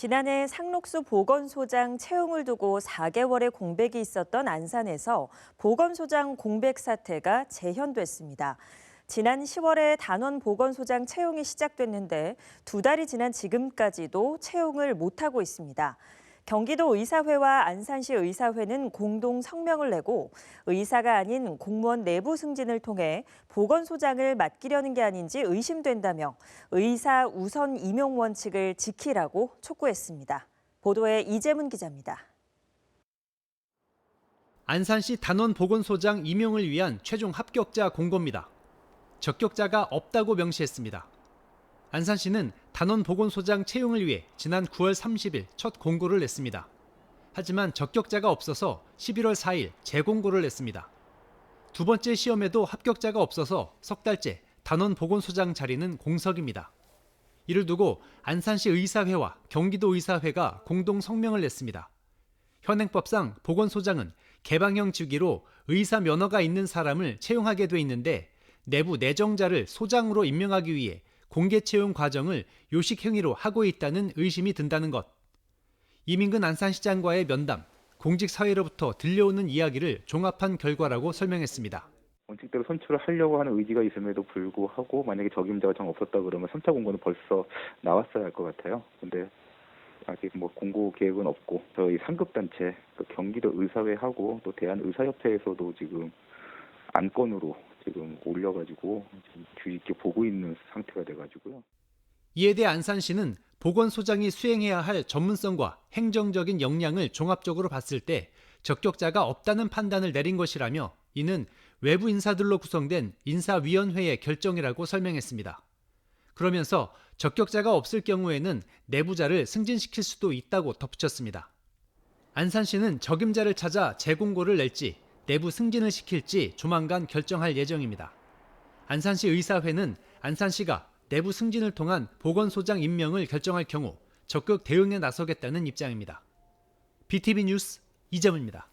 지난해 상록수 보건소장 채용을 두고 4개월의 공백이 있었던 안산에서 보건소장 공백 사태가 재현됐습니다. 지난 10월에 단원 보건소장 채용이 시작됐는데 두 달이 지난 지금까지도 채용을 못하고 있습니다. 경기도 의사회와 안산시 의사회는 공동 성명을 내고 의사가 아닌 공무원 내부 승진을 통해 보건소장을 맡기려는 게 아닌지 의심된다며 의사 우선 임용 원칙을 지키라고 촉구했습니다. 보도에 이재문 기자입니다. 안산시 단원 보건소장 임용을 위한 최종 합격자 공고입니다. 적격자가 없다고 명시했습니다. 안산시는 단원 보건소장 채용을 위해 지난 9월 30일 첫 공고를 냈습니다. 하지만 적격자가 없어서 11월 4일 재공고를 냈습니다. 두 번째 시험에도 합격자가 없어서 석 달째 단원 보건소장 자리는 공석입니다. 이를 두고 안산시 의사회와 경기도 의사회가 공동 성명을 냈습니다. 현행법상 보건소장은 개방형 직위로 의사 면허가 있는 사람을 채용하게 돼 있는데 내부 내정자를 소장으로 임명하기 위해 공개 채용 과정을 요식 행위로 하고 있다는 의심이 든다는 것. 이민근 안산시장과의 면담, 공직 사회로부터 들려오는 이야기를 종합한 결과라고 설명했습니다. 원칙대로 선출을 하려고 하는 의지가 있음에도 불구하고 만약에 적임자가 정 없었다 그러면 3차 공고는 벌써 나왔어야 할 것 같아요. 근데 아직 뭐 공고 계획은 없고 저희 상급 단체 그 경기도 의사회하고 또 대한 의사협회에서도 지금 안건으로 지금 올려가지고 지금 주의 깊게 보고 있는 상태가 돼가지고요. 이에 대해 안산시는 보건소장이 수행해야 할 전문성과 행정적인 역량을 종합적으로 봤을 때 적격자가 없다는 판단을 내린 것이라며 이는 외부 인사들로 구성된 인사위원회의 결정이라고 설명했습니다. 그러면서 적격자가 없을 경우에는 내부자를 승진시킬 수도 있다고 덧붙였습니다. 안산시는 적임자를 찾아 재공고를 낼지 내부 승진을 시킬지 조만간 결정할 예정입니다. 안산시 의사회는 안산시가 내부 승진을 통한 보건소장 임명을 결정할 경우 적극 대응에 나서겠다는 입장입니다. BTV 뉴스 이재문입니다.